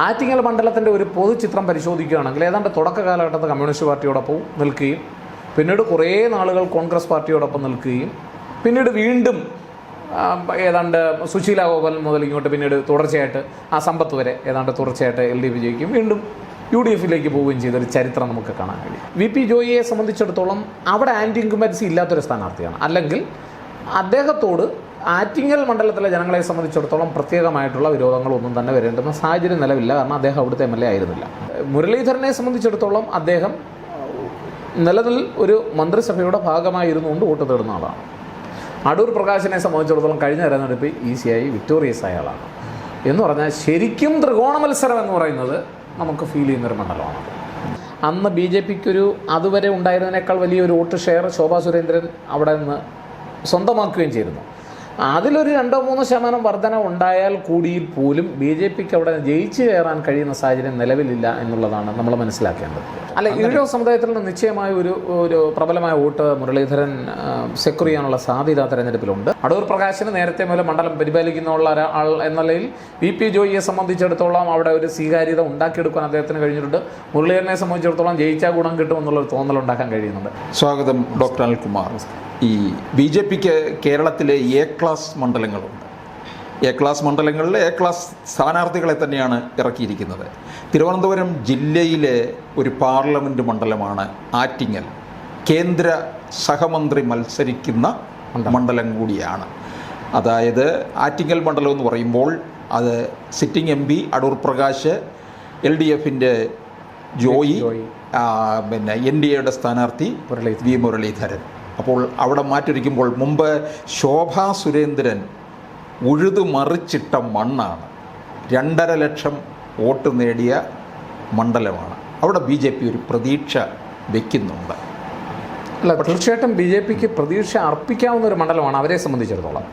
ആറ്റിങ്ങൽ മണ്ഡലത്തിന്റെ ഒരു പൊതുചിത്രം പരിശോധിക്കുകയാണെങ്കിൽ ഏതാണ്ട് തുടക്ക കാലഘട്ടത്തിൽ കമ്മ്യൂണിസ്റ്റ് പാർട്ടിയോടൊപ്പം നിൽക്കുകയും പിന്നീട് കുറേ നാളുകൾ കോൺഗ്രസ് പാർട്ടിയോടൊപ്പം നിൽക്കുകയും പിന്നീട് വീണ്ടും ഏതാണ്ട് സുശീല ഗോപാൽ മുതൽ ഇങ്ങോട്ട് പിന്നീട് തുടർച്ചയായിട്ട് ആ സമ്പത്ത് വരെ ഏതാണ്ട് തുടർച്ചയായിട്ട് എൽ ഡി എഫ് ജയിക്കും. വീണ്ടും യു ഡി എഫിലേക്ക് പോവുകയും ചെയ്തൊരു ചരിത്രം നമുക്ക് കാണാൻ കഴിയും. വി പി ജോയിയെ സംബന്ധിച്ചിടത്തോളം അവിടെ ആന്റി ഇൻകുമൻസി ഇല്ലാത്തൊരു സ്ഥാനാർത്ഥിയാണ്. അല്ലെങ്കിൽ അദ്ദേഹത്തോട് ആറ്റിങ്ങൽ മണ്ഡലത്തിലെ ജനങ്ങളെ സംബന്ധിച്ചിടത്തോളം പ്രത്യേകമായിട്ടുള്ള വിരോധങ്ങളൊന്നും തന്നെ വരേണ്ടുന്ന സാഹചര്യം നിലവില്ല കാരണം അദ്ദേഹം അവിടുത്തെ എം എൽ എ ആയിരുന്നില്ല. മുരളീധരനെ സംബന്ധിച്ചിടത്തോളം അദ്ദേഹം നിലവിൽ ഒരു മന്ത്രിസഭയുടെ ഭാഗമായിരുന്നുകൊണ്ട് വോട്ട് തേടുന്ന ആളാണ്. അടൂർ പ്രകാശിനെ സംബന്ധിച്ചിടത്തോളം കഴിഞ്ഞ തെരഞ്ഞെടുപ്പ് ഈസിയായി വിക്ടോറിയസ് ആയ ആളാണ്. എന്ന് പറഞ്ഞാൽ ശരിക്കും ത്രികോണ മത്സരം എന്ന് പറയുന്നത് നമുക്ക് ഫീൽ ചെയ്യുന്നൊരു മണ്ഡലമാണ്. അന്ന് ബി ജെ പിക്കൊരു അതുവരെ ഉണ്ടായിരുന്നതിനേക്കാൾ വലിയൊരു വോട്ട് ഷെയർ ശോഭാ സുരേന്ദ്രൻ അവിടെ നിന്ന് സ്വന്തമാക്കുകയും ചെയ്തിരുന്നു. അതിലൊരു രണ്ടോ മൂന്നോ ശതമാനം വർധന ഉണ്ടായാൽ കൂടി പോലും ബി ജെ പിക്ക് അവിടെ ജയിച്ചു കയറാൻ കഴിയുന്ന സാഹചര്യം നിലവിലില്ല എന്നുള്ളതാണ് നമ്മൾ മനസ്സിലാക്കേണ്ടത്. അല്ല ഈഴോ സമുദായത്തിൽ നിന്ന് നിശ്ചയമായ ഒരു ഒരു പ്രബലമായ വോട്ട് മുരളീധരൻ സെക്യൂർ ചെയ്യാനുള്ള സാധ്യത തെരഞ്ഞെടുപ്പിലുണ്ട്. അടൂർ പ്രകാശിന് നേരത്തെ മുതൽ മണ്ഡലം പരിപാലിക്കുന്നുള്ള ഒരാൾ എന്ന നിലയിൽ വി പി ജോയിയെ സംബന്ധിച്ചിടത്തോളം അവിടെ ഒരു സ്വീകാര്യത ഉണ്ടാക്കിയെടുക്കാൻ അദ്ദേഹത്തിന് കഴിഞ്ഞിട്ടുണ്ട്. മുരളീധരനെ സംബന്ധിച്ചിടത്തോളം ജയിച്ചാൽ ഗുണം കിട്ടുമെന്നുള്ളൊരു തോന്നൽ ഉണ്ടാക്കാൻ കഴിയുന്നുണ്ട്. സ്വാഗതം ഡോക്ടർ അനിൽകുമാർ. ഈ ബി ജെ പിക്ക് കേരളത്തിലെ എ ക്ലാസ് മണ്ഡലങ്ങളുണ്ട്. എ ക്ലാസ് മണ്ഡലങ്ങളിൽ എ ക്ലാസ് സ്ഥാനാർത്ഥികളെ തന്നെയാണ് ഇറക്കിയിരിക്കുന്നത്. തിരുവനന്തപുരം ജില്ലയിലെ ഒരു പാർലമെന്റ് മണ്ഡലമാണ് ആറ്റിങ്ങൽ. കേന്ദ്ര സഹമന്ത്രി മത്സരിക്കുന്ന മണ്ഡലം. കൂടിയാണ്. അതായത് ആറ്റിങ്ങൽ മണ്ഡലം എന്ന് പറയുമ്പോൾ അത് sitting M P Adoor Prakash L D എഫിന്റെ ജോയി. പിന്നെ എൻ ഡി എയുടെ സ്ഥാനാർത്ഥി വി മുരളീധരൻ. അപ്പോൾ അവിടെ മാറ്റൊരുക്കുമ്പോൾ മുമ്പ് ശോഭാ സുരേന്ദ്രൻ ഉഴുതു മറിച്ചിട്ട മണ്ണാണ്. രണ്ടര ലക്ഷം വോട്ട് നേടിയ മണ്ഡലമാണ്. അവിടെ ബി ജെ പി ഒരു പ്രതീക്ഷ വയ്ക്കുന്നുണ്ട് അല്ല തീർച്ചയായിട്ടും ബി ജെ പിക്ക് പ്രതീക്ഷ അർപ്പിക്കാവുന്ന ഒരു മണ്ഡലമാണ് അവരെ സംബന്ധിച്ചിടത്തോളം.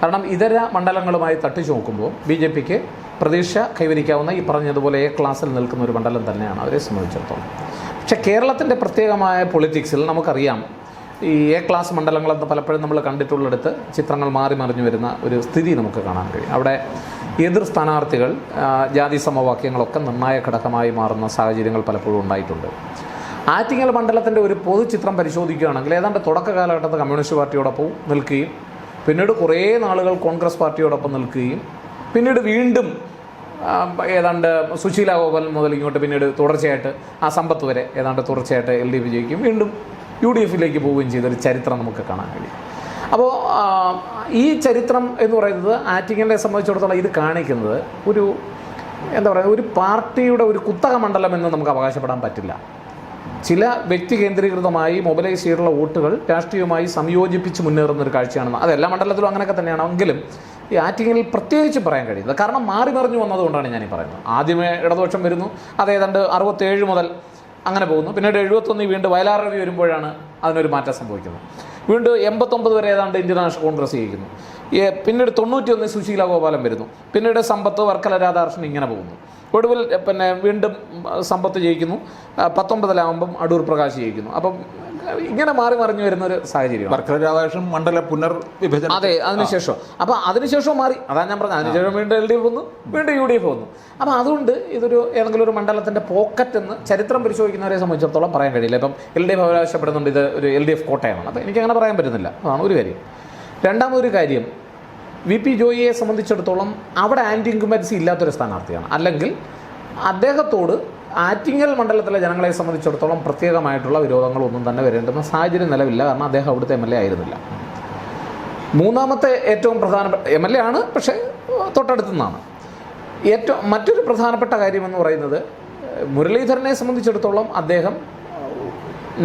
കാരണം ഇതര മണ്ഡലങ്ങളുമായി തട്ടിച്ചു നോക്കുമ്പോൾ ബി ജെ പിക്ക് പ്രതീക്ഷ കൈവരിക്കാവുന്ന ഈ പറഞ്ഞതുപോലെ എ ക്ലാസ്സിൽ നിൽക്കുന്ന ഒരു മണ്ഡലം തന്നെയാണ് അവരെ സംബന്ധിച്ചിടത്തോളം. പക്ഷേ കേരളത്തിന്റെ പ്രത്യേകമായ പൊളിറ്റിക്സിൽ നമുക്കറിയാം ഈ എ ക്ലാസ് മണ്ഡലങ്ങളെന്ന് പലപ്പോഴും നമ്മൾ കണ്ടിട്ടുള്ളിടത്ത് ചിത്രങ്ങൾ മാറി മറിഞ്ഞു വരുന്ന ഒരു സ്ഥിതി നമുക്ക് കാണാൻ കഴിയും. അവിടെ എതിർ സ്ഥാനാർത്ഥികൾ ജാതി സമവാക്യങ്ങളൊക്കെ നിർണായക ഘടകമായി മാറുന്ന സാഹചര്യങ്ങൾ പലപ്പോഴും ഉണ്ടായിട്ടുണ്ട്. ആറ്റിങ്ങൽ മണ്ഡലത്തിന്റെ ഒരു പൊതുചിത്രം പരിശോധിക്കുകയാണെങ്കിൽ ഏതാണ്ട് തുടക്ക കാലഘട്ടത്തിൽ കമ്മ്യൂണിസ്റ്റ് പാർട്ടിയോടൊപ്പം നിൽക്കുകയും പിന്നീട് കുറേ നാളുകൾ കോൺഗ്രസ് പാർട്ടിയോടൊപ്പം നിൽക്കുകയും പിന്നീട് വീണ്ടും ഏതാണ്ട് സുശീല ഗോപാൽ മുതൽ ഇങ്ങോട്ട് പിന്നീട് തുടർച്ചയായിട്ട് ആ സമ്പത്ത് വരെ ഏതാണ്ട് തുടർച്ചയായിട്ട് എൽ ഡി പി ജയിക്കും. വീണ്ടും യു ഡി എഫിലേക്ക് പോവുകയും ചെയ്തൊരു ചരിത്രം നമുക്ക് കാണാൻ കഴിയും. അപ്പോൾ ഈ ചരിത്രം എന്ന് പറയുന്നത് ആറ്റിങ്ങലിനെ സംബന്ധിച്ചിടത്തോളം ഇത് കാണിക്കുന്നത് ഒരു എന്താ പറയുക ഒരു പാർട്ടിയുടെ ഒരു കുത്തക മണ്ഡലം എന്ന് നമുക്ക് അവകാശപ്പെടാൻ പറ്റില്ല. ചില വ്യക്തി കേന്ദ്രീകൃതമായി മൊബിലൈസ് ചെയ്തിട്ടുള്ള വോട്ടുകൾ രാഷ്ട്രീയവുമായി സംയോജിപ്പിച്ച് മുന്നേറുന്ന ഒരു കാഴ്ചയാണെന്ന്. അത് എല്ലാ മണ്ഡലത്തിലും അങ്ങനെയൊക്കെ തന്നെയാണ്. എങ്കിലും ഈ ആറ്റിങ്ങലിൽ പ്രത്യേകിച്ച് പറയാൻ കഴിയുന്നത് കാരണം മാറി മറിഞ്ഞു വന്നതുകൊണ്ടാണ് ഞാൻ പറയുന്നത്. ആദ്യമേ ഇടതുപക്ഷം വരുന്നു. അത് ഏതാണ്ട് അറുപത്തേഴ് മുതൽ അങ്ങനെ പോകുന്നു. പിന്നീട് എഴുപത്തൊന്നിൽ വീണ്ടും വയലാർ രവി വരുമ്പോഴാണ് അതിനൊരു മാറ്റം സംഭവിക്കുന്നത്. വീണ്ടും എൺപത്തൊമ്പത് വരെ ഏതാണ്ട് ഇന്ത്യൻ നാഷണൽ കോൺഗ്രസ് ജയിക്കുന്നു. പിന്നീട് തൊണ്ണൂറ്റിയൊന്ന് സുശീല ഗോപാലൻ വരുന്നു. പിന്നീട് സമ്പത്ത് വർക്കല രാധാകൃഷ്ണൻ ഇങ്ങനെ പോകുന്നു. ഒടുവിൽ പിന്നെ വീണ്ടും സമ്പത്ത് ജയിക്കുന്നു. പത്തൊമ്പതിലാകുമ്പം അടൂർ പ്രകാശ് ജയിക്കുന്നു. അപ്പം ഇങ്ങനെ മാറി മറിഞ്ഞു വരുന്ന ഒരു സാഹചര്യം വർക്കല രാധാകൃഷ്ണൻ മണ്ഡല പുനർവിഭജനം അതെ അതിനുശേഷം. അപ്പോൾ അതിനുശേഷം മാറി. അതാ ഞാൻ പറഞ്ഞത്. അതിനുശേഷം വീണ്ടും എൽ ഡി എഫ് വന്നു വീണ്ടും യു ഡി എഫ് വന്നു. അപ്പോൾ അതുകൊണ്ട് ഇതൊരു ഏതെങ്കിലും ഒരു മണ്ഡലത്തിന്റെ പോക്കറ്റ് എന്ന് ചരിത്രം പരിശോധിക്കുന്നവരെ സംബന്ധിച്ചിടത്തോളം പറയാൻ കഴിയില്ല. ഇപ്പം എൽ ഡി എഫ് അവകാശപ്പെടുന്നുണ്ട് ഇത് ഒരു എൽ ഡി എഫ് കോട്ടയമാണ് അപ്പോൾ എനിക്കങ്ങനെ പറയാൻ പറ്റുന്നില്ല. അതാണ് ഒരു കാര്യം. രണ്ടാമതൊരു കാര്യം വി പി ജോയിയെ സംബന്ധിച്ചിടത്തോളം അവിടെ ആന്റി ഇൻകുംബൻസി ഇല്ലാത്തൊരു സ്ഥാനാർത്ഥിയാണ്. അല്ലെങ്കിൽ അദ്ദേഹത്തോട് ആറ്റിങ്ങൽ മണ്ഡലത്തിലെ ജനങ്ങളെ സംബന്ധിച്ചിടത്തോളം പ്രത്യേകമായിട്ടുള്ള വിരോധങ്ങളൊന്നും തന്നെ വരേണ്ടുന്ന സാഹചര്യം നിലവില്ല കാരണം അദ്ദേഹം അവിടുത്തെ എം എൽ എ ആയിരുന്നില്ല. മൂന്നാമത്തെ ഏറ്റവും പ്രധാനപ്പെട്ട എം എൽ എ ആണ് പക്ഷേ തൊട്ടടുത്തു നിന്നാണ് ഏറ്റവും മറ്റൊരു പ്രധാനപ്പെട്ട കാര്യമെന്ന് പറയുന്നത് മുരളീധരനെ സംബന്ധിച്ചിടത്തോളം അദ്ദേഹം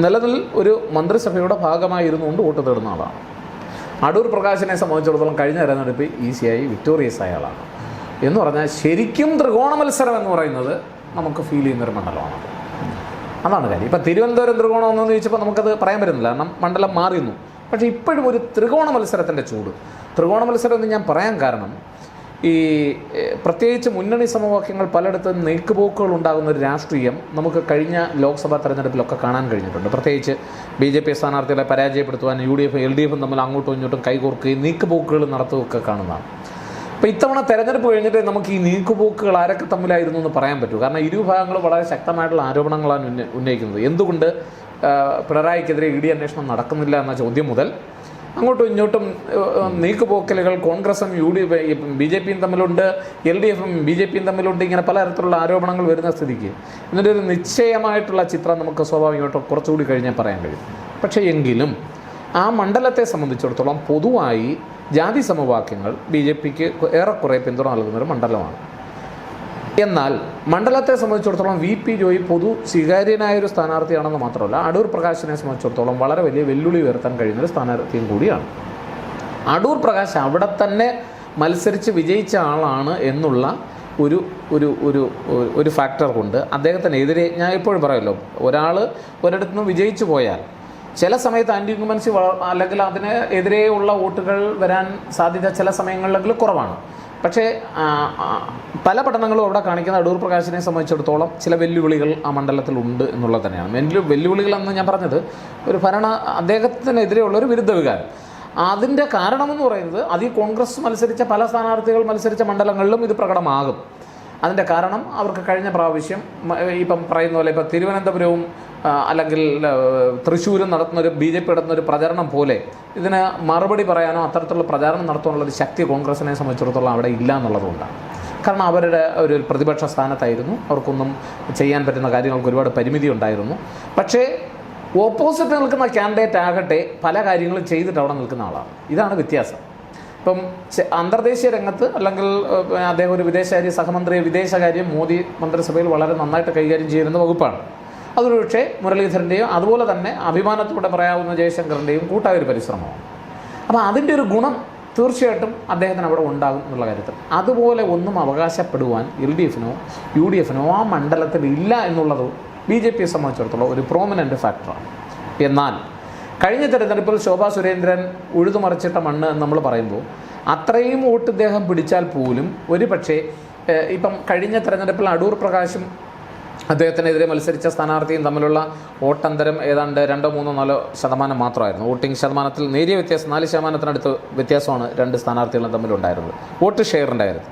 നിലനിൽ ഒരു മന്ത്രിസഭയുടെ ഭാഗമായിരുന്നുകൊണ്ട് വോട്ട് തേടുന്ന ആളാണ്. അടൂർ പ്രകാശിനെ സംബന്ധിച്ചിടത്തോളം കഴിഞ്ഞ തെരഞ്ഞെടുപ്പ് ഈസിയായി വിക്ടോറിയസ് ആയ ആളാണ്. എന്ന് പറഞ്ഞാൽ ശരിക്കും ത്രികോണ മത്സരം എന്ന് പറയുന്നത് നമുക്ക് ഫീൽ ചെയ്യുന്നൊരു മണ്ഡലമാണ് അതാണ് കാര്യം. ഇപ്പം തിരുവനന്തപുരം ത്രികോണം എന്ന് ചോദിച്ചപ്പോൾ നമുക്കത് പറയാൻ പറ്റുന്നില്ല. കാരണം മണ്ഡലം മാറിയുന്നു പക്ഷേ ഇപ്പോഴും ഒരു ത്രികോണ മത്സരത്തിന്റെ ചൂട്. ത്രികോണ മത്സരം എന്ന് ഞാൻ പറയാൻ കാരണം ഈ പ്രത്യേകിച്ച് മുന്നണി സമവാക്യങ്ങൾ പലയിടത്തും നീക്കുപോക്കുകൾ ഉണ്ടാകുന്ന ഒരു രാഷ്ട്രീയം നമുക്ക് കഴിഞ്ഞ ലോക്സഭാ തെരഞ്ഞെടുപ്പിലൊക്കെ കാണാൻ കഴിഞ്ഞിട്ടുണ്ട്. പ്രത്യേകിച്ച് ബി ജെ പി സ്ഥാനാർത്ഥികളെ പരാജയപ്പെടുത്തുവാൻ U D F L D എഫും തമ്മിൽ അങ്ങോട്ടും ഇങ്ങോട്ടും കൈകോർക്കുകയും നീക്കുപോക്കുകൾ നടത്തുകയൊക്കെ കാണുന്നതാണ്. അപ്പോൾ ഇത്തവണ തെരഞ്ഞെടുപ്പ് കഴിഞ്ഞിട്ട് നമുക്ക് ഈ നീക്കുപോക്കുകൾ ആരൊക്കെ തമ്മിലായിരുന്നു എന്ന് പറയാൻ പറ്റൂ. കാരണം ഇരുഭാഗങ്ങളും വളരെ ശക്തമായിട്ടുള്ള ആരോപണങ്ങളാണ് ഉന്ന- ഉന്നയിക്കുന്നത്. എന്തുകൊണ്ട് പിണറായിക്കെതിരെ ഇ ഡി അന്വേഷണം നടക്കുന്നില്ല എന്ന ചോദ്യം മുതൽ അങ്ങോട്ടും ഇങ്ങോട്ടും നീക്കുപോക്കലുകൾ കോൺഗ്രസും യു ഡി ബി ജെ പിയും തമ്മിലുണ്ട് എൽ ഡി എഫും ബി ജെ പിയും തമ്മിലുണ്ട് ഇങ്ങനെ പലതരത്തിലുള്ള ആരോപണങ്ങൾ വരുന്ന സ്ഥിതിക്ക്. ഒരു നിശ്ചയമായിട്ടുള്ള ചിത്രം നമുക്ക് സ്വാഭാവികമായിട്ടും കുറച്ചുകൂടി കഴിഞ്ഞാൽ പറയാൻ കഴിയും. പക്ഷേ എങ്കിലും ആ മണ്ഡലത്തെ സംബന്ധിച്ചിടത്തോളം പൊതുവായി ജാതി സമവാക്യങ്ങൾ ബി ജെ പിക്ക് ഏറെക്കുറെ പിന്തുണ നൽകുന്ന ഒരു മണ്ഡലമാണ്. എന്നാൽ മണ്ഡലത്തെ സംബന്ധിച്ചിടത്തോളം വി പി ജോയി പൊതു സ്വീകാര്യനായ ഒരു സ്ഥാനാർത്ഥിയാണെന്ന് മാത്രമല്ല അടൂർ പ്രകാശിനെ സംബന്ധിച്ചിടത്തോളം വളരെ വലിയ വെല്ലുവിളി ഉയർത്താൻ കഴിയുന്ന ഒരു സ്ഥാനാർത്ഥിയും കൂടിയാണ്. അടൂർ പ്രകാശ് അവിടെ തന്നെ മത്സരിച്ച് വിജയിച്ച ആളാണ് എന്നുള്ള ഒരു ഒരു ഒരു ഒരു ഫാക്ടർ കൊണ്ട് അദ്ദേഹത്തിനെതിരെ ഞാൻ എപ്പോഴും പറയുമല്ലോ ഒരാൾ ഒരിടത്തുനിന്ന് വിജയിച്ചു പോയാൽ ചില സമയത്ത് ആന്റി ഇൻകുമൻസി അല്ലെങ്കിൽ അതിന് എതിരെയുള്ള വോട്ടുകൾ വരാൻ സാധ്യത ചില സമയങ്ങളിലെങ്കിലും കുറവാണ്. പക്ഷേ പല പഠനങ്ങളും അവിടെ കാണിക്കുന്ന അടൂർ പ്രകാശിനെ സംബന്ധിച്ചിടത്തോളം ചില വെല്ലുവിളികൾ ആ മണ്ഡലത്തിൽ ഉണ്ട് എന്നുള്ളത് തന്നെയാണ്. വെല്ലു വെല്ലുവിളികൾ എന്ന് ഞാൻ പറഞ്ഞത് ഒരു ഭരണ അദ്ദേഹത്തിനെതിരെയുള്ള ഒരു വിരുദ്ധ വികാരം. അതിന്റെ കാരണമെന്ന് പറയുന്നത് അത് കോൺഗ്രസ് മത്സരിച്ച പല സ്ഥാനാർത്ഥികൾ മത്സരിച്ച മണ്ഡലങ്ങളിലും ഇത് പ്രകടമാകും. അതിന്റെ കാരണം അവർക്ക് കഴിഞ്ഞ പ്രാവശ്യം ഇപ്പം പറയുന്ന പോലെ ഇപ്പം തിരുവനന്തപുരവും അല്ലെങ്കിൽ തൃശ്ശൂരും നടത്തുന്നൊരു ബി ജെ പി നടത്തുന്നൊരു പ്രചരണം പോലെ ഇതിന് മറുപടി പറയാനോ അത്തരത്തിലുള്ള പ്രചാരണം നടത്താനുള്ള ശക്തി കോൺഗ്രസിനെ സംബന്ധിച്ചിടത്തോളം അവിടെ ഇല്ല എന്നുള്ളതുകൊണ്ടാണ്. കാരണം അവരുടെ ഒരു പ്രതിപക്ഷ സ്ഥാനത്തായിരുന്നു. അവർക്കൊന്നും ചെയ്യാൻ പറ്റുന്ന കാര്യങ്ങൾക്ക് ഒരുപാട് പരിമിതി ഉണ്ടായിരുന്നു. പക്ഷേ ഓപ്പോസിറ്റ് നിൽക്കുന്ന ക്യാൻഡിഡേറ്റ് ആകട്ടെ പല കാര്യങ്ങളും ചെയ്തിട്ട് അവിടെ നിൽക്കുന്ന ആളാണ്. ഇതാണ് വ്യത്യാസം. ഇപ്പം അന്തർദേശീയ രംഗത്ത് അല്ലെങ്കിൽ അദ്ദേഹം ഒരു വിദേശകാര്യ സഹമന്ത്രി വിദേശകാര്യം മോദി മന്ത്രിസഭയിൽ വളരെ നന്നായിട്ട് കൈകാര്യം ചെയ്യുന്ന വകുപ്പാണ്. അതൊരു പക്ഷേ മുരളീധരന്റെയും അതുപോലെ തന്നെ അഭിമാനത്തോടെ പറയാവുന്ന ജയശങ്കറിന്റെയും കൂട്ടായ ഒരു പരിശ്രമമാണ്. അപ്പോൾ അതിന്റെ ഒരു ഗുണം തീർച്ചയായിട്ടും അദ്ദേഹത്തിന് അവിടെ ഉണ്ടാകും എന്നുള്ള കാര്യത്തിൽ. അതുപോലെ ഒന്നും അവകാശപ്പെടുവാൻ എൽ ഡി എഫിനോ യു ഡി എഫിനോ ആ മണ്ഡലത്തിൽ ഇല്ല എന്നുള്ളത് ബി ജെ പിയെ സംബന്ധിച്ചിടത്തോളം ഒരു പ്രോമിനന്റ് ഫാക്ടറാണ് എന്നാൽ കഴിഞ്ഞ തെരഞ്ഞെടുപ്പിൽ ശോഭാ സുരേന്ദ്രൻ ഉഴുതുമറിച്ചിട്ട മണ്ണ് എന്ന് നമ്മൾ പറയുമ്പോൾ അത്രയും വോട്ട് ഇദ്ദേഹം പിടിച്ചാൽ പോലും ഒരു പക്ഷേ ഇപ്പം കഴിഞ്ഞ തെരഞ്ഞെടുപ്പിൽ അടൂർ പ്രകാശും അദ്ദേഹത്തിനെതിരെ മത്സരിച്ച സ്ഥാനാർത്ഥിയും തമ്മിലുള്ള വോട്ടന്തരം ഏതാണ്ട് രണ്ടോ മൂന്നോ നാലോ ശതമാനം മാത്രമായിരുന്നു. വോട്ടിംഗ് ശതമാനത്തിൽ നേരിയ വ്യത്യാസം നാല് ശതമാനത്തിനടുത്ത് വ്യത്യാസമാണ് രണ്ട് സ്ഥാനാർത്ഥികളും തമ്മിലുണ്ടായിരുന്നത്. വോട്ട് ഷെയർ കാര്യത്തിൽ.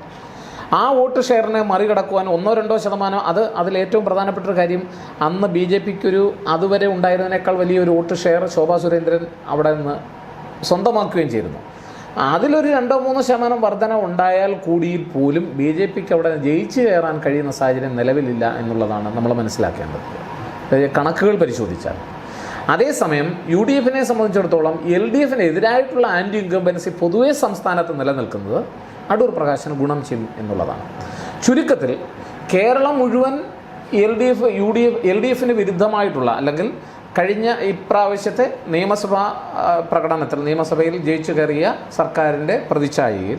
ആ വോട്ട് ഷെയറിനെ മറികടക്കുവാൻ ഒന്നോ രണ്ടോ ശതമാനം അത് അതിലേറ്റവും പ്രധാനപ്പെട്ട ഒരു കാര്യം അന്ന് ബി ജെ പിക്കൊരു അതുവരെ ഉണ്ടായിരുന്നതിനേക്കാൾ വലിയൊരു വോട്ട് ഷെയർ ശോഭാ സുരേന്ദ്രൻ അവിടെ നിന്ന് സ്വന്തമാക്കുകയും ചെയ്തിരുന്നു. അതിലൊരു രണ്ടോ മൂന്നോ ശതമാനം വർധന ഉണ്ടായാൽ കൂടി പോലും ബി ജെ പിക്ക് അവിടെ ജയിച്ചു കയറാൻ കഴിയുന്ന സാഹചര്യം നിലവിലില്ല എന്നുള്ളതാണ് നമ്മൾ മനസ്സിലാക്കേണ്ടത്. കണക്കുകൾ പരിശോധിച്ചാൽ. അതേസമയം യു ഡി എഫിനെ സംബന്ധിച്ചിടത്തോളം എൽ ഡി എഫിന് എതിരായിട്ടുള്ള ആന്റി ഇൻകംബൻസി പൊതുവേ സംസ്ഥാനത്ത് നിലനിൽക്കുന്നത് അടൂർ പ്രകാശിന് ഗുണം ചെയ്യും എന്നുള്ളതാണ്. ചുരുക്കത്തിൽ കേരളം മുഴുവൻ L D F U D F L D എഫിന് വിരുദ്ധമായിട്ടുള്ള അല്ലെങ്കിൽ കഴിഞ്ഞ ഇപ്രാവശ്യത്തെ നിയമസഭാ പ്രകടനത്തിൽ നിയമസഭയിൽ ജയിച്ചു കയറിയ സർക്കാരിന്റെ പ്രതിച്ഛായയിൽ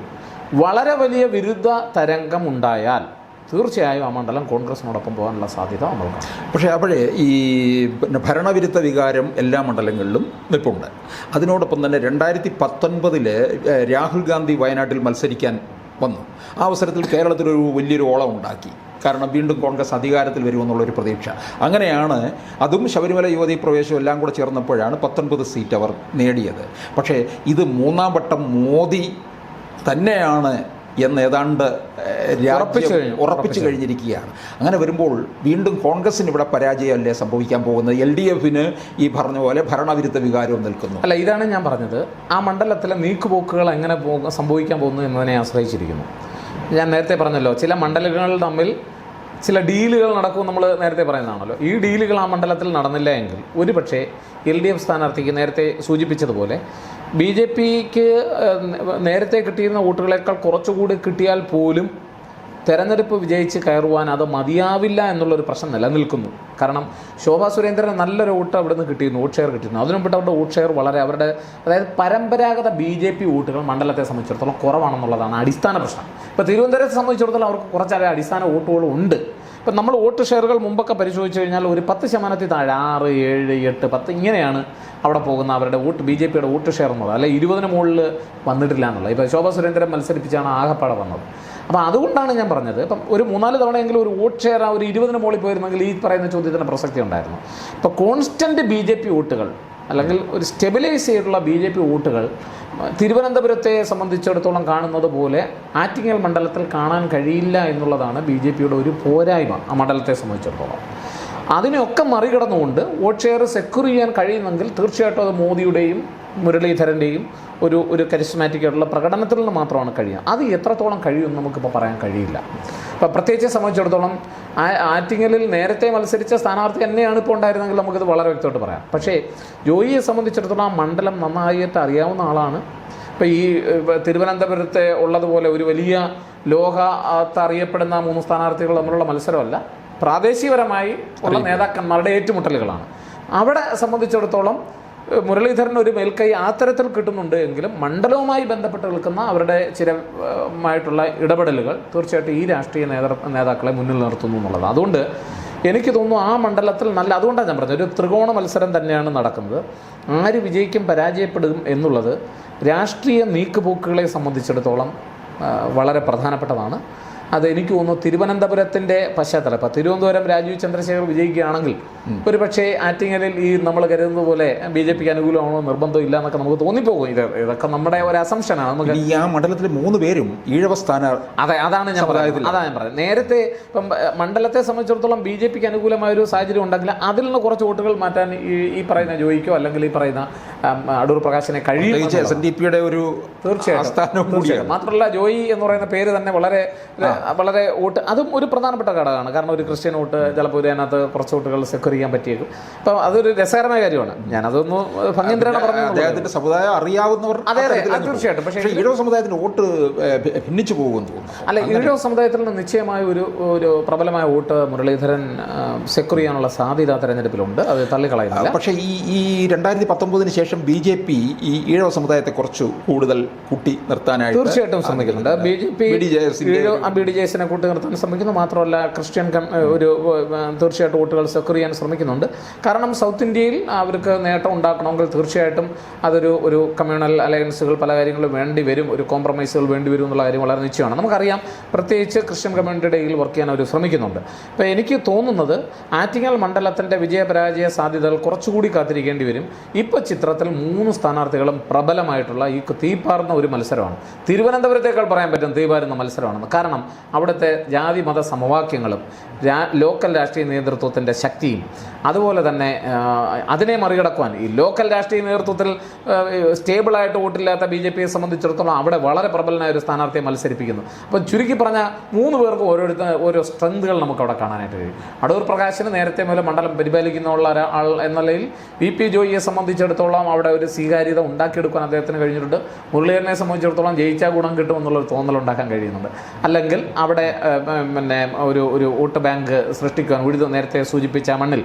വളരെ വലിയ വിരുദ്ധ തരംഗം ഉണ്ടായാൽ തീർച്ചയായും ആ മണ്ഡലം കോൺഗ്രസിനോടൊപ്പം പോകാനുള്ള സാധ്യത നമ്മൾ പക്ഷേ അപ്പോഴേ ഈ പിന്നെ ഭരണവിരുദ്ധ വികാരം എല്ലാ മണ്ഡലങ്ങളിലും നിൽപ്പുണ്ട്. അതിനോടൊപ്പം തന്നെ രണ്ടായിരത്തി പത്തൊൻപതിൽ രാഹുൽ ഗാന്ധി വയനാട്ടിൽ മത്സരിക്കാൻ വന്നു. ആ അവസരത്തിൽ കേരളത്തിലൊരു വലിയൊരു ഓളം ഉണ്ടാക്കി. കാരണം വീണ്ടും കോൺഗ്രസ് അധികാരത്തിൽ വരുമെന്നുള്ളൊരു പ്രതീക്ഷ. അങ്ങനെയാണ് അതും ശബരിമല യുവതി പ്രവേശം എല്ലാം കൂടെ ചേർന്നപ്പോഴാണ് പത്തൊൻപത് സീറ്റ് അവർ നേടിയത്. പക്ഷേ ഇത് മൂന്നാം വട്ടം മോദി തന്നെയാണ് എന്ന് ഏതാണ്ട് ഉറപ്പിച്ചു കഴിഞ്ഞിരിക്കുകയാണ്. അങ്ങനെ വരുമ്പോൾ വീണ്ടും കോൺഗ്രസിന് ഇവിടെ പരാജയമല്ലേ സംഭവിക്കാൻ പോകുന്നത്? എൽ ഡി എഫിന് ഈ പറഞ്ഞ പോലെ ഭരണവിരുദ്ധ വികാരവും നിൽക്കുന്നു. അല്ല ഇതാണ് ഞാൻ പറഞ്ഞത്. ആ മണ്ഡലത്തിലെ നീക്കുപോക്കുകൾ എങ്ങനെ സംഭവിക്കാൻ പോകുന്നു എന്നതിനെ ആശ്രയിച്ചിരിക്കുന്നു. ഞാൻ നേരത്തെ പറഞ്ഞല്ലോ ചില മണ്ഡലങ്ങൾ തമ്മിൽ ചില ഡീലുകൾ നടക്കും നമ്മൾ നേരത്തെ പറയുന്നതാണല്ലോ. ഈ ഡീലുകൾ ആ മണ്ഡലത്തിൽ നടന്നില്ല എങ്കിൽ ഒരുപക്ഷെ എൽ ഡി എഫ് സ്ഥാനാർത്ഥിക്ക് നേരത്തെ സൂചിപ്പിച്ചതുപോലെ ബി ജെ പിക്ക് നേരത്തെ കിട്ടിയിരുന്ന വോട്ടുകളേക്കാൾ കുറച്ചുകൂടി കിട്ടിയാൽ പോലും തെരഞ്ഞെടുപ്പ് വിജയിച്ച് കയറുവാൻ അത് മതിയാവില്ല എന്നുള്ളൊരു പ്രശ്നം നിലനിൽക്കുന്നു. കാരണം ശോഭാ സുരേന്ദ്രന് നല്ലൊരു വോട്ട് അവിടെ നിന്ന് കിട്ടിയിരുന്നു വോട്ട് ഷെയർ കിട്ടിയിരുന്നു. അതിനു മുമ്പ് അവരുടെ വോട്ട് ഷെയർ വളരെ അവരുടെ അതായത് പരമ്പരാഗത ബി ജെ പി വോട്ടുകൾ മണ്ഡലത്തെ സംബന്ധിച്ചിടത്തോളം കുറവാണെന്നുള്ളതാണ് അടിസ്ഥാന പ്രശ്നം. ഇപ്പോൾ തിരുവനന്തപുരത്തെ സംബന്ധിച്ചിടത്തോളം അവർക്ക് കുറച്ചേറെ അടിസ്ഥാന വോട്ടുകൾ ഉണ്ട്. ഇപ്പം നമ്മൾ വോട്ട് ഷെയറുകൾ മുമ്പൊക്കെ പരിശോധിച്ച് കഴിഞ്ഞാൽ ഒരു പത്ത് ശതമാനത്തിൽ താഴെ ആറ് ഏഴ് എട്ട് പത്ത് ഇങ്ങനെയാണ് അവിടെ പോകുന്ന അവരുടെ വോട്ട് ബി ജെ പിയുടെ വോട്ട് ഷെയർ എന്നുള്ളത്. അല്ലെ ഇരുപതിന് മുകളിൽ വന്നിട്ടില്ല എന്നുള്ളത്. ഇപ്പോൾ ശോഭാ സുരേന്ദ്രൻ മത്സരിപ്പിച്ചാണ് ആകപ്പാടെ വന്നത്. അപ്പോൾ അതുകൊണ്ടാണ് ഞാൻ പറഞ്ഞത് ഇപ്പം ഒരു മൂന്നാൽ തവണയെങ്കിലും ഒരു വോട്ട് ഷെയർ ആ ഒരു ഇരുപതിന് മുകളിൽ പോയിരുന്നെങ്കിൽ ഈ പറയുന്ന ചോദ്യത്തിന് പ്രസക്തി ഉണ്ടായിരുന്നു. ഇപ്പോൾ കോൺസ്റ്റന്റ് ബി ജെ പി വോട്ടുകൾ അല്ലെങ്കിൽ ഒരു സ്റ്റെബിലൈസ് ചെയ്തിട്ടുള്ള ബി ജെ പി വോട്ടുകൾ തിരുവനന്തപുരത്തെ സംബന്ധിച്ചിടത്തോളം കാണുന്നത് പോലെ ആറ്റിങ്ങൽ മണ്ഡലത്തിൽ കാണാൻ കഴിയില്ല എന്നുള്ളതാണ് ബി ജെ പിയുടെ ഒരു പോരായ്മ ആ മണ്ഡലത്തെ സംബന്ധിച്ചിടത്തോളം. അതിനെയൊക്കെ മറികടന്നുകൊണ്ട് വോട്ട് ഷെയർ സെക്യൂർ ചെയ്യാൻ കഴിയുന്നെങ്കിൽ തീർച്ചയായിട്ടും അത് മോദിയുടെയും മുരളീധരന്റെയും ഒരു ഒരു കരിസ്മാറ്റിക് ആയിട്ടുള്ള പ്രകടനത്തിൽ നിന്ന് മാത്രമാണ് കഴിയുക. അത് എത്രത്തോളം കഴിയുമെന്ന് നമുക്കിപ്പോൾ പറയാൻ കഴിയില്ല. അപ്പോൾ പ്രത്യേകിച്ച് സംബന്ധിച്ചിടത്തോളം ആ- ആറ്റിങ്ങലിൽ നേരത്തെ മത്സരിച്ച സ്ഥാനാർത്ഥി തന്നെയാണ് ഇപ്പോൾ ഉണ്ടായിരുന്നെങ്കിൽ നമുക്കിത് വളരെ വ്യക്തമായിട്ട് പറയാം. പക്ഷേ ജോയിയെ സംബന്ധിച്ചിടത്തോളം ആ മണ്ഡലം നന്നായിട്ട് അറിയാവുന്ന ആളാണ്. ഇപ്പോൾ ഈ തിരുവനന്തപുരത്തെ ഉള്ളതുപോലെ ഒരു വലിയ ലോക ആത്ത് അറിയപ്പെടുന്ന മൂന്ന് സ്ഥാനാർത്ഥികൾ തമ്മിലുള്ള മത്സരമല്ല. പ്രാദേശികപരമായി ഉള്ള നേതാക്കന്മാരുടെ ഏറ്റുമുട്ടലുകളാണ്. അവിടെ സംബന്ധിച്ചിടത്തോളം മുരളീധരൻ ഒരു മേൽക്കൈ ആ തരത്തിൽ കിട്ടുന്നുണ്ട് എങ്കിലും മണ്ഡലവുമായി ബന്ധപ്പെട്ട് നിൽക്കുന്ന അവരുടെ ചിരമായിട്ടുള്ള ഇടപെടലുകൾ തീർച്ചയായിട്ടും ഈ രാഷ്ട്രീയ നേതൃ നേതാക്കളെ മുന്നിൽ നിർത്തുന്നു എന്നുള്ളത് അതുകൊണ്ട് എനിക്ക് തോന്നുന്നു ആ മണ്ഡലത്തിൽ നല്ല അതുകൊണ്ടാണ് ഞാൻ പറഞ്ഞത്. ഒരു ത്രികോണ മത്സരം തന്നെയാണ് നടക്കുന്നത്. ആര് വിജയിക്കും പരാജയപ്പെടും എന്നുള്ളത് രാഷ്ട്രീയ നീക്കുപോക്കുകളെ സംബന്ധിച്ചിടത്തോളം വളരെ പ്രധാനപ്പെട്ടതാണ്. അത് എനിക്ക് തോന്നുന്നു തിരുവനന്തപുരത്തിന്റെ പശ്ചാത്തലം. ഇപ്പോൾ തിരുവനന്തപുരം രാജീവ് ചന്ദ്രശേഖർ വിജയിക്കുകയാണെങ്കിൽ ഒരു പക്ഷേ ആറ്റിങ്ങലിൽ ഈ നമ്മൾ കരുതുന്നത് പോലെ ബി ജെ പിക്ക് അനുകൂലമാണോ നിർബന്ധം ഇല്ല എന്നൊക്കെ നമുക്ക് തോന്നിപ്പോകും. ഇത് ഇതൊക്കെ നമ്മുടെ ഒരു അസംഷനാണ് നമുക്ക് ഈ ആ മണ്ഡലത്തിൽ മൂന്ന് പേരും ഈഴവ സ്ഥാനാർത്ഥി അതെ അതാണ് ഞാൻ പറയുന്നത് അതാണ് ഞാൻ പറയുന്നത് നേരത്തെ ഇപ്പം മണ്ഡലത്തെ സംബന്ധിച്ചിടത്തോളം ബി ജെ പിക്ക് അനുകൂലമായ ഒരു സാഹചര്യം ഉണ്ടെങ്കിൽ അതിൽ നിന്ന് കുറച്ച് വോട്ടുകൾ മാറ്റാൻ ഈ ഈ പറയുന്ന ജോയിക്കോ അല്ലെങ്കിൽ ഈ പറയുന്ന അടൂർ പ്രകാശിനെ കഴിയും എസ് എൻ ഡി പിയുടെ ഒരു തീർച്ചയായും മാത്രമല്ല ജോയി എന്ന് പറയുന്ന പേര് തന്നെ വളരെ വളരെ വോട്ട് അതും ഒരു പ്രധാനപ്പെട്ട ഘടകമാണ്. കാരണം ഒരു ക്രിസ്ത്യൻ വോട്ട് ചിലപ്പോൾ ഇതിനകത്ത് കുറച്ച് വോട്ടുകൾ സെക്യൂർ ചെയ്യാൻ പറ്റിയേക്കും. അപ്പം അതൊരു രസകരമായ കാര്യമാണ്. ഞാനതൊന്ന് ഭംഗീന്ദ്രയാണ് പറഞ്ഞത് അദ്ദേഹത്തിന്റെ സമുദായം അറിയാവുന്നവർ അതെ, അതെ, തീർച്ചയായിട്ടും. പക്ഷേ ഈഴവ സമുദായത്തിന്റെ വോട്ട് ഭിന്നിച്ചു പോകുമെന്ന് അല്ല ഈഴവ സമുദായത്തിൽ നിന്ന് നിശ്ചയമായ ഒരു ഒരു പ്രബലമായ വോട്ട് മുരളീധരൻ സെക്യൂർ ചെയ്യാനുള്ള സാധ്യത തെരഞ്ഞെടുപ്പിലുണ്ട്. അത് തള്ളിക്കളയുന്നില്ല. പക്ഷേ ഈ ഈ രണ്ടായിരത്തി പത്തൊമ്പതിന് ശേഷം ബി ജെ പി ഈ ഈഴവ സമുദായത്തെ കുറച്ച് കൂടുതൽ കൂട്ടി നിർത്താനായിട്ട് തീർച്ചയായിട്ടും ശ്രമിക്കുന്നുണ്ട്. ബി ജെ പി ബി എസിനെ കൂട്ടി നിർത്താൻ ശ്രമിക്കുന്നു. മാത്രമല്ല ക്രിസ്ത്യൻ ഒരു തീർച്ചയായിട്ടും വോട്ടുകൾ സെക്യൂർ ചെയ്യാൻ ശ്രമിക്കുന്നുണ്ട്. കാരണം സൗത്ത് ഇന്ത്യയിൽ അവർക്ക് നേട്ടം ഉണ്ടാക്കണമെങ്കിൽ തീർച്ചയായിട്ടും അതൊരു ഒരു കമ്മ്യൂണൽ അലയൻസുകൾ പല കാര്യങ്ങളും വേണ്ടി വരും. ഒരു കോംപ്രമൈസുകൾ വേണ്ടി വരും എന്നുള്ള കാര്യം വളരെ നിശ്ചയമാണ്. നമുക്കറിയാം പ്രത്യേകിച്ച് ക്രിസ്ത്യൻ കമ്മ്യൂണിറ്റിയുടെ ഇടയിൽ വർക്ക് ചെയ്യാൻ അവർ ശ്രമിക്കുന്നുണ്ട്. അപ്പോൾ എനിക്ക് തോന്നുന്നത് ആറ്റിങ്ങൽ മണ്ഡലത്തിന്റെ വിജയപരാജയ സാധ്യതകൾ കുറച്ചുകൂടി കാത്തിരിക്കേണ്ടി വരും. ഇപ്പോൾ ചിത്രത്തിൽ മൂന്ന് സ്ഥാനാർത്ഥികളും പ്രബലമായിട്ടുള്ള ഈ തീപ്പാർന്ന ഒരു മത്സരമാണ്. തിരുവനന്തപുരത്തേക്കാൾ പറയാൻ പറ്റും തീപാരുന്ന മത്സരമാണെന്ന് കാരണം അവിടുത്തെ ജാതി മത സമവാക്യങ്ങളും ലോക്കൽ രാഷ്ട്രീയ നേതൃത്വത്തിന്റെ ശക്തിയും അതുപോലെ തന്നെ അതിനെ മറികടക്കുവാൻ ഈ ലോക്കൽ രാഷ്ട്രീയ നേതൃത്വത്തിൽ സ്റ്റേബിളായിട്ട് വോട്ടില്ലാത്ത ബി ജെ പിയെ സംബന്ധിച്ചിടത്തോളം അവിടെ വളരെ പ്രബലനായ ഒരു സ്ഥാനാർത്ഥിയെ മത്സരിപ്പിക്കുന്നു. അപ്പം ചുരുക്കി പറഞ്ഞാൽ മൂന്ന് പേർക്ക് ഓരോരുത്തർ ഓരോ സ്ട്രെങ്തുകൾ നമുക്ക് അവിടെ കാണാനായിട്ട് കഴിയും. അടൂർ പ്രകാശിന് നേരത്തെ മുതൽ മണ്ഡലം പരിപാലിക്കുന്നുള്ള ഒരാൾ എന്ന നിലയിൽ വി പി ജോയിയെ സംബന്ധിച്ചിടത്തോളം അവിടെ ഒരു സ്വീകാര്യത ഉണ്ടാക്കിയെടുക്കാൻ അദ്ദേഹത്തിന് കഴിഞ്ഞിട്ടുണ്ട്. മുരളീധരനെ സംബന്ധിച്ചിടത്തോളം ജയിച്ചാൽ ഗുണം കിട്ടുമെന്നുള്ളൊരു തോന്നലുണ്ടാക്കാൻ കഴിയുന്നുണ്ട്. അല്ലെങ്കിൽ അവിടെ പിന്നെ ഒരു ഒരു വോട്ട് ബാങ്ക് സൃഷ്ടിക്കുവാൻ ഉഴുതു നേരത്തെ സൂചിപ്പിച്ച മണ്ണിൽ.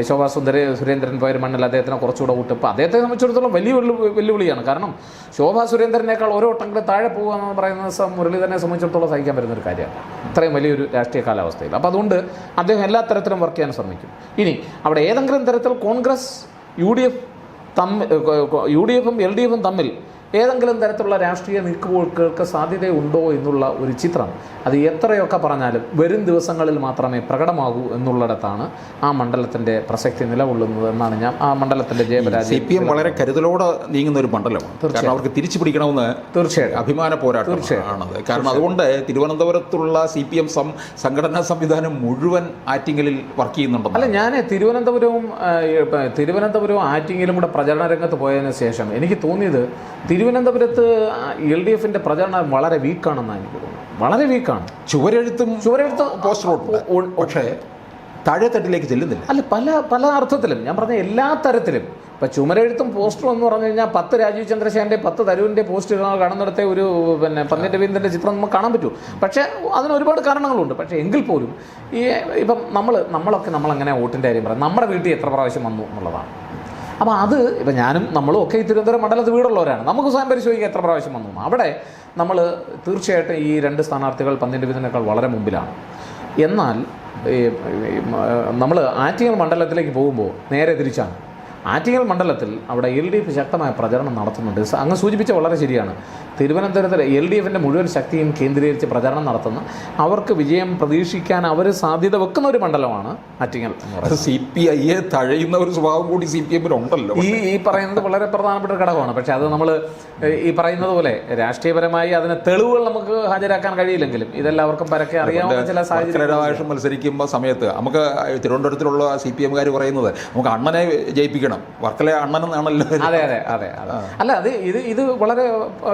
ശോഭാ സുന്ദര സുരേന്ദ്രൻ പോയ മണ്ണിൽ അദ്ദേഹത്തിന് കുറച്ചുകൂടെ വോട്ട്. ഇപ്പോൾ അദ്ദേഹത്തെ സംബന്ധിച്ചിടത്തോളം വലിയ വെല്ലു- വെല്ലുവിളിയാണ്. കാരണം ശോഭാ സുരേന്ദ്രനേക്കാൾ ഓരോ വട്ടങ്ങളിൽ താഴെ പോകുക എന്ന് പറയുന്നത് സ- മുരളീധരനെ സംബന്ധിച്ചിടത്തോളം സഹിക്കാൻ പറ്റുന്ന ഒരു കാര്യമാണ് ഇത്രയും വലിയൊരു രാഷ്ട്രീയ കാലാവസ്ഥയിൽ. അപ്പോൾ അതുകൊണ്ട് അദ്ദേഹം എല്ലാ തരത്തിലും വർക്ക് ചെയ്യാൻ ശ്രമിക്കും. ഇനി അവിടെ ഏതെങ്കിലും തരത്തിൽ കോൺഗ്രസ് യു ഡി എഫ് തമ്മിൽ യു ഡി എഫും എൽ ഡി എഫും തമ്മിൽ ഏതെങ്കിലും തരത്തിലുള്ള രാഷ്ട്രീയ നീക്കുപോക്കുകൾക്ക് സാധ്യതയുണ്ടോ എന്നുള്ള ഒരു ചിത്രം. അത് എത്രയൊക്കെ പറഞ്ഞാലും വരും ദിവസങ്ങളിൽ മാത്രമേ പ്രകടമാകൂ എന്നുള്ളിടത്താണ് ആ മണ്ഡലത്തിന്റെ പ്രസക്തി നിലകൊള്ളുന്നത് എന്നാണ് ഞാൻ ആ മണ്ഡലത്തിന്റെ സി ജയപരാജയം പി എം വളരെ കരുതലോടെ നീങ്ങുന്ന ഒരു മണ്ഡലമാണ്. കാരണം അവർക്ക് തിരിച്ചു പിടിക്കണമെന്ന് തീർച്ചയായിട്ടും. അഭിമാന പോരാട്ടം തീർച്ചയായും കാരണം അതുകൊണ്ട് തിരുവനന്തപുരത്തുള്ള സി പി എം സംഘടനാ സംവിധാനം മുഴുവൻ ആറ്റിങ്ങലിൽ വർക്ക് ചെയ്യുന്നുണ്ട് അല്ല ഞാൻ തിരുവനന്തപുരവും തിരുവനന്തപുരവും ആറ്റിങ്ങലും കൂടെ പ്രചരണ രംഗത്ത് പോയതിനു ശേഷം എനിക്ക് തോന്നിയത് തിരുവനന്തപുരത്ത് എൽ ഡി എഫിന്റെ പ്രചരണം വളരെ വീക്കാണെന്നാണ് എനിക്ക് തോന്നുന്നത്. വളരെ വീക്കാണ്. ചുവരെഴുത്തും ചുവരെഴുത്ത് പോസ്റ്റർ പക്ഷേ താഴെത്തട്ടിലേക്ക് ചെല്ലുന്നില്ല. അല്ല പല പല അർത്ഥത്തിലും. ഞാൻ പറഞ്ഞ എല്ലാ തരത്തിലും. ഇപ്പം ചുമരെഴുത്തും പോസ്റ്ററും എന്ന് പറഞ്ഞു കഴിഞ്ഞാൽ പത്ത് രാജീവ് ചന്ദ്രശേഖരന്റെ പത്ത് തരൂരിന്റെ പോസ്റ്റുകൾ കാണുന്നിടത്തെ ഒരു പിന്നെ പന്നി രവീന്ദ്രന്റെ ചിത്രം നമുക്ക് കാണാൻ പറ്റൂ. പക്ഷേ അതിന് ഒരുപാട് കാരണങ്ങളുണ്ട്. പക്ഷേ എങ്കിൽ പോലും ഈ ഇപ്പം നമ്മൾ നമ്മളൊക്കെ നമ്മളങ്ങനെ വോട്ടിന്റെ കാര്യം പറയാം. നമ്മുടെ വീട്ടിൽ എത്ര പ്രാവശ്യം വന്നു എന്നുള്ളതാണ്. അപ്പോൾ അത് ഇപ്പം ഞാനും നമ്മളും ഒക്കെ ഈ തിരുവനന്തപുരം മണ്ഡലത്തിൽ വീടുള്ളവരാണ്. നമുക്ക് സ്വയം പരിശോധിക്കുക എത്ര പ്രാവശ്യം വന്നു? അവിടെ നമ്മൾ തീർച്ചയായിട്ടും ഈ രണ്ട് സ്ഥാനാർത്ഥികൾ പന്തിന്റെ വിധത്തിനേക്കാൾ വളരെ മുമ്പിലാണ്. എന്നാൽ നമ്മൾ ആറ്റിങ്ങൽ മണ്ഡലത്തിലേക്ക് പോകുമ്പോൾ നേരെ തിരിച്ചാണ്. ആറ്റിങ്ങൽ മണ്ഡലത്തിൽ അവിടെ എൽ ഡി എഫ് ശക്തമായ പ്രചരണം നടത്തുന്നുണ്ട്. അങ്ങ് സൂചിപ്പിച്ച വളരെ ശരിയാണ്. തിരുവനന്തപുരത്ത് എൽ ഡി എഫിന്റെ മുഴുവൻ ശക്തിയും കേന്ദ്രീകരിച്ച് പ്രചരണം നടത്തുന്ന അവർക്ക് വിജയം പ്രതീക്ഷിക്കാൻ അവർ സാധ്യത വെക്കുന്ന ഒരു മണ്ഡലമാണ് ആറ്റിങ്ങൽ സി പി ഐയെ തഴയുന്ന ഒരു സ്വഭാവം കൂടി സി പി എമ്മിനുണ്ടല്ലോ ഈ ഈ പറയുന്നത് വളരെ പ്രധാനപ്പെട്ട ഒരു ഘടകമാണ്. പക്ഷെ അത് നമ്മൾ ഈ പറയുന്നത് പോലെ രാഷ്ട്രീയപരമായി അതിന് തെളിവുകൾ നമുക്ക് ഹാജരാക്കാൻ കഴിയില്ലെങ്കിലും ഇതെല്ലാവർക്കും പരക്കെ അറിയാവുന്ന ചില സാഹചര്യം മത്സരിക്കുമ്പോൾ സമയത്ത് നമുക്ക് തിരുവനന്തപുരത്തിലുള്ള സി പി എമ്മുകാർ പറയുന്നത് നമുക്ക് അണ്ണനെ ജയിപ്പിക്കണം. വർക്കല അണ്ണനെന്നാണല്ലോ അതെ അതെ അതെ അല്ല അത് ഇത് ഇത് വളരെ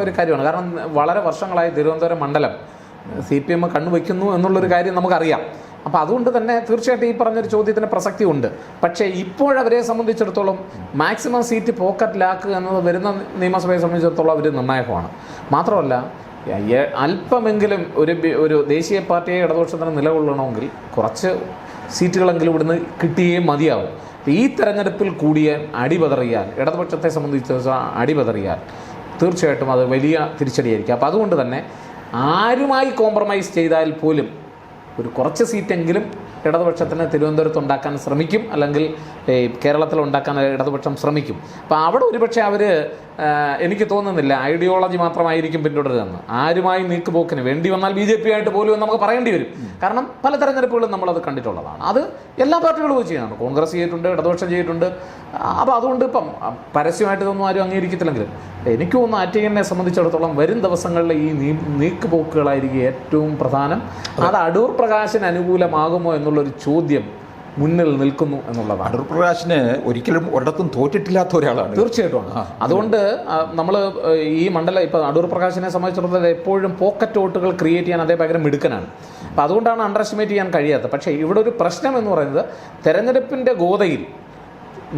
ഒരു കാര്യമാണ്. കാരണം വളരെ വർഷങ്ങളായി തിരുവനന്തപുരം മണ്ഡലം സി പി എം കണ്ണുവയ്ക്കുന്നു എന്നുള്ളൊരു കാര്യം നമുക്കറിയാം. അപ്പോൾ അതുകൊണ്ട് തന്നെ തീർച്ചയായിട്ടും ഈ പറഞ്ഞൊരു ചോദ്യത്തിന് പ്രസക്തി ഉണ്ട്. പക്ഷേ ഇപ്പോഴവരെ സംബന്ധിച്ചിടത്തോളം മാക്സിമം സീറ്റ് പോക്കറ്റിലാക്കുക എന്നത് വരുന്ന നിയമസഭയെ സംബന്ധിച്ചിടത്തോളം അവർ നിർണായകമാണ്. മാത്രമല്ല അല്പമെങ്കിലും ഒരു ഒരു ദേശീയ പാർട്ടിയെ ഇടതുപക്ഷത്തിന് നിലകൊള്ളണമെങ്കിൽ കുറച്ച് സീറ്റുകളെങ്കിലും ഇവിടുന്ന് കിട്ടിയേ മതിയാവും. ഈ തെരഞ്ഞെടുപ്പിൽ കൂടിയ അടിപതറിയാൽ ഇടതുപക്ഷത്തെ സംബന്ധിച്ച് അടിപതറിയാൽ തീർച്ചയായിട്ടും അത് വലിയ തിരിച്ചടിയായിരിക്കും. അപ്പോൾ അതുകൊണ്ട് തന്നെ ആരുമായി കോംപ്രമൈസ് ചെയ്താൽ പോലും ഒരു കുറച്ച് സീറ്റെങ്കിലും ഇടതുപക്ഷത്തിന് തിരുവനന്തപുരത്ത് ഉണ്ടാക്കാൻ ശ്രമിക്കും അല്ലെങ്കിൽ കേരളത്തിൽ ഉണ്ടാക്കാൻ ഇടതുപക്ഷം ശ്രമിക്കും. അപ്പോൾ അവിടെ ഒരുപക്ഷെ അവർ എനിക്ക് തോന്നുന്നില്ല ഐഡിയോളജി മാത്രമായിരിക്കും പിന്തുടരുന്നത് ആരുമായി നീക്കുപോക്കിന് വേണ്ടി വന്നാൽ ബി ജെ പി ആയിട്ട് പോലും നമുക്ക് പറയേണ്ടി വരും. കാരണം പല തെരഞ്ഞെടുപ്പുകളും നമ്മളത് കണ്ടിട്ടുള്ളതാണ്. അത് എല്ലാ പാർട്ടികളും ചെയ്യുന്നുണ്ട്. കോൺഗ്രസ് ചെയ്തിട്ടുണ്ട് ഇടതുപക്ഷം ചെയ്തിട്ടുണ്ട്. അപ്പോൾ അതുകൊണ്ട് ഇപ്പം പരസ്യമായിട്ട് ഇതൊന്നും ആരും അംഗീകരിക്കത്തില്ലെങ്കിലും എനിക്ക് തോന്നുന്നു എന്നെ സംബന്ധിച്ചിടത്തോളം വരും ദിവസങ്ങളിൽ ഈ നീ നീക്കുപോക്കുകളായിരിക്കും ഏറ്റവും പ്രധാനം. അത്. അടൂർ പ്രകാശിന് അനുകൂലമാകുമോ എന്നുള്ളൊരു ചോദ്യം മുന്നിൽ നിൽക്കുന്നു എന്നുള്ളതാണ്. അടൂർ പ്രകാശിന് ഒരിക്കലും ഒരിടത്തും തോറ്റിട്ടില്ലാത്ത ഒരാളാണ്. തീർച്ചയായിട്ടും അതുകൊണ്ട് നമ്മൾ ഈ മണ്ഡലം ഇപ്പോൾ അടൂർ പ്രകാശിനെ സംബന്ധിച്ചിടത്തോളം എപ്പോഴും പോക്കറ്റ് വോട്ടുകൾ ക്രിയേറ്റ് ചെയ്യാൻ അതേ പകരം മിടുക്കനാണ്. അപ്പോൾ അതുകൊണ്ടാണ് അണ്ടർ എസ്റ്റിമേറ്റ് ചെയ്യാൻ കഴിയാത്തത്. പക്ഷേ ഇവിടെ ഒരു പ്രശ്നം എന്ന് പറയുന്നത് തെരഞ്ഞെടുപ്പിന്റെ ഗോതയിൽ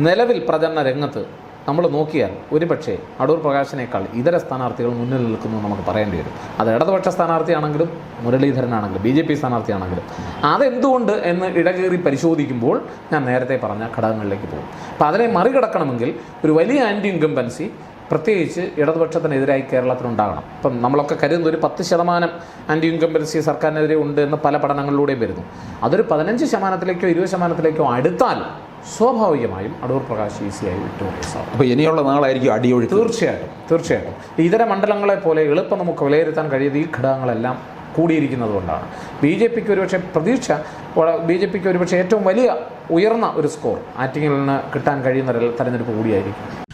നിലവിൽ പ്രചരണ രംഗത്ത് നമ്മൾ നോക്കിയാൽ ഒരുപക്ഷെ അടൂർ പ്രകാശിനേക്കാൾ ഇതര സ്ഥാനാർത്ഥികൾ മുന്നിൽ നിൽക്കുന്നു നമുക്ക് പറയേണ്ടി വരും. അത് ഇടതുപക്ഷ സ്ഥാനാർത്ഥിയാണെങ്കിലും മുരളീധരനാണെങ്കിലും ബി ജെ പി സ്ഥാനാർത്ഥിയാണെങ്കിലും. അതെന്തുകൊണ്ട് എന്ന് ഇടകേറി പരിശോധിക്കുമ്പോൾ ഞാൻ നേരത്തെ പറഞ്ഞ ഘടകങ്ങളിലേക്ക് പോകും. അപ്പോൾ അതിനെ മറികടക്കണമെങ്കിൽ ഒരു വലിയ ആന്റി ഇൻകംബൻസി പ്രത്യേകിച്ച് ഇടതുപക്ഷത്തിനെതിരായി കേരളത്തിലുണ്ടാകണം. ഇപ്പം നമ്മളൊക്കെ കരുതുന്ന ഒരു പത്ത് ശതമാനം ആന്റി ഇൻകംബൻസി സർക്കാരിനെതിരെ ഉണ്ട് എന്ന് പല പഠനങ്ങളിലൂടെയും വരുന്നു. അതൊരു പതിനഞ്ച് ശതമാനത്തിലേക്കോ ഇരുപത് ശതമാനത്തിലേക്കോ അടുത്താൽ സ്വാഭാവികമായും അടൂർ പ്രകാശ് ഈസിയായി വിട്ടുപോയി സാർ. അപ്പോൾ ഇനിയുള്ള നാളായിരിക്കും അടിയൊഴി തീർച്ചയായിട്ടും തീർച്ചയായിട്ടും. ഇതര മണ്ഡലങ്ങളെ പോലെ എളുപ്പം നമുക്ക് വിലയിരുത്താൻ കഴിയുന്ന ഈ ഘടകങ്ങളെല്ലാം കൂടിയിരിക്കുന്നത് കൊണ്ടാണ്. ബി ജെ പിക്ക് ഒരുപക്ഷെ പ്രതീക്ഷ ബി ജെ പിക്ക് ഒരുപക്ഷെ ഏറ്റവും വലിയ ഉയർന്ന ഒരു സ്കോർ ആറ്റിങ്ങിൽ നിന്ന് കിട്ടാൻ കഴിയുന്ന തെരഞ്ഞെടുപ്പ് കൂടിയായിരിക്കും.